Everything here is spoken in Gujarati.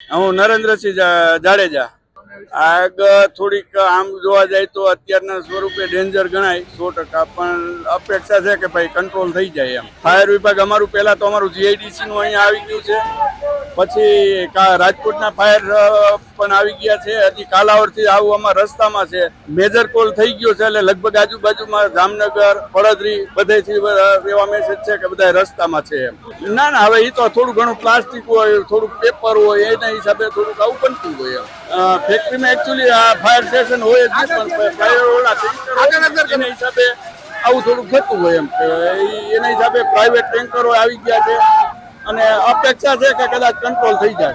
હું નરેન્દ્રસિંહ જાડેજા. આગ થોડીક આમ જોવા જાય તો અત્યારના સ્વરૂપે ડેન્જર ગણાય સો ટકા. પણ અપેક્ષા છે કે ભાઈ કંટ્રોલ થઈ જાય એમ. ફાયર વિભાગ અમારું પહેલા તો અમારું જીઆઈડીસી નું અહીંયા આવી ગયું છે. પછી રાજકોટના ફાયર પણ આવી ગયા છે. હજી કાલાવડથી આવું અમારા રસ્તામાં છે. મેજર કોલ થઈ ગયો છે એટલે લગભગ આજુબાજુમાં જામનગર પડદરી બધેથી એવા મેસેજ છે કે બધા રસ્તામાં છે એમ. ના ના હવે એ તો થોડું ઘણું પ્લાસ્ટિક હોય થોડુંક પેપર હોય એના હિસાબે થોડુંક આવું બનતું હોય એમ. અ, ફેક્ટરીમાં એકચ્યુઅલી આ ફાયર સ્ટેશન હોય જ પણ ફાયર ઓલા એના હિસાબે આવું થોડું થતું હોય એમ કે એના હિસાબે પ્રાઇવેટ ટેન્કરો આવી ગયા છે. અને અપેક્ષા છે કે કદાચ કંટ્રોલ થઈ જશે